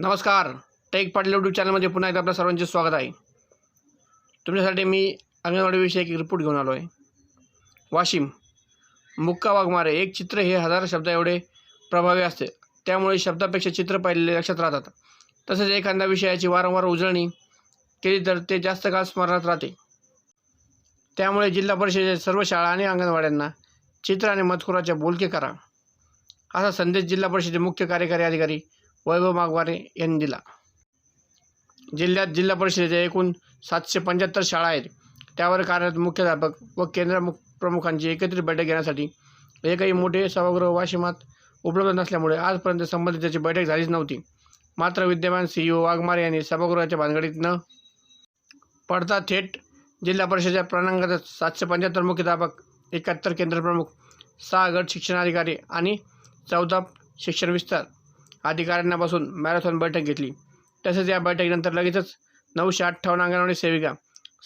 नमस्कार. Take Patil YouTube चॅनलमध्ये पुन्हा एकदा आपल्या सर्वांचे स्वागत आहे. तुमच्यासाठी मी अंगणवाडीविषयी एक रिपोर्ट घेऊन आलो आहे वाशिम मुक्का वाघमारे एक चित्र हे हजार शब्दा एवढे प्रभावी असते. त्यामुळे शब्दापेक्षा चित्र पाहिलेले लक्षात राहतात. तसेच एखाद्या विषयाची वारंवार उजळणी केली तर ते जास्त काळ स्मरणात राहते. त्यामुळे जिल्हा परिषदेच्या सर्व शाळा आणि अंगणवाड्यांना चित्र आणि मजकुराच्या बोलके करा. असा संदेश जिल्हा परिषदेचे मुख्य कार्यकारी अधिकारी वैभव मागवारे यांनी दिला. जिल्ह्यात जिल्हा परिषदेच्या एकूण सातशे पंच्याहत्तर शाळा आहेत. त्यावर कार्यरत मुख्याध्यापक व केंद्र मुख प्रमुखांची एकत्रित बैठक घेण्यासाठी एकही मोठे सभागृह वाशिमात उपलब्ध नसल्यामुळे आजपर्यंत संबंधित त्याची बैठक झालीच नव्हती. मात्र विद्यमान सी वाघमारे यांनी सभागृहाच्या भानगडीत न पडता थेट जिल्हा परिषदेच्या प्रणांगात सातशे पंच्याहत्तर मुख्याध्यापक एकाहत्तर केंद्रप्रमुख सहा गट शिक्षणाधिकारी आणि चौदा शिक्षण विस्तार अधिकाऱ्यांपासून मॅरेथॉन बैठक घेतली. तसेच या बैठकीनंतर लगेचच नऊशे अठ्ठावन्न अंगणवाडी सेविका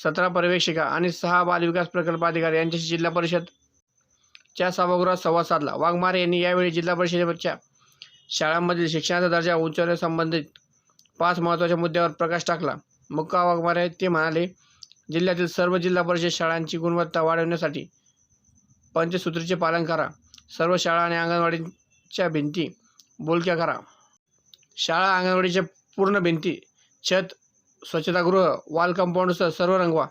सतरा पर्यवेक्षिका आणि सहा बालविकास प्रकल्प अधिकारी यांच्याशी जिल्हा परिषदच्या सभागृहात संवाद साधला. वाघमारे यांनी यावेळी जिल्हा परिषदेच्या शाळांमधील शिक्षणाचा दर्जा उंचावण्यासंबंधित पाच महत्त्वाच्या मुद्द्यावर प्रकाश टाकला. मुक्का वाघमारे ते म्हणाले जिल्ह्यातील सर्व जिल्हा परिषद शाळांची गुणवत्ता वाढवण्यासाठी पंचसूत्रीचे पालन करा. सर्व शाळा आणि अंगणवाडीच्या भिंती बोलक्या करा? शाळा अंगणवाडीच्या पूर्ण भिंती छत स्वच्छतागृह वॉल कंपाऊंडसह सर्व रंगवा.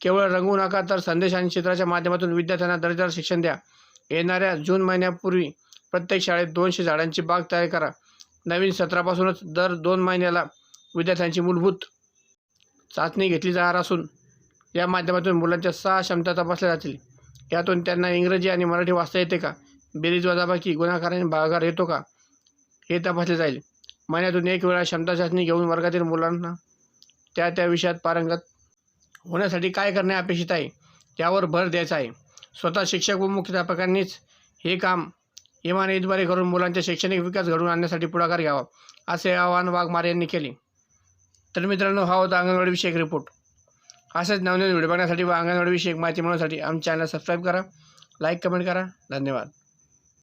केवळ रंगवू नका तर संदेश आणि चित्राच्या माध्यमातून विद्यार्थ्यांना दर्जेदार शिक्षण द्या. येणाऱ्या जून महिन्यापूर्वी प्रत्येक शाळेत दोनशे झाडांची बाग तयार करा. नवीन सत्रापासूनच दर दोन महिन्याला विद्यार्थ्यांची मूलभूत चाचणी घेतली जाणार असून या माध्यमातून मुलांच्या सहा क्षमता तपासल्या जातील. यातून त्यांना इंग्रजी आणि मराठी वाचता येते का? बेरीज वजाबाकी गुणाकार आणि भागाकार येतो का? हे तपासले जाईल. महिन्यातून एक वेळा क्षमता चाचणी घेऊन वर्गातील मुलांना त्या त्या विषयात पारंगत होण्यासाठी काय करणे अपेक्षित आहे? त्यावर भर द्यायचा आहे. स्वतः शिक्षक व मुख्याध्यापकांनीच हे काम इमानीद्वारे करून मुलांचा शैक्षणिक विकास घडवून आणण्यासाठी पुढाकार घ्यावा असे आवाहन वाघमारे यांनी केले. तर मित्रांनो हा होता अंगणवाडी विषयक रिपोर्ट असेच नवनवीन व्हिडिओ बघण्यासाठी व अंगणवाडी विषयक माहिती मिळवण्यासाठी आमच्या चॅनल सबस्क्राईब करा लाईक कमेंट करा. धन्यवाद.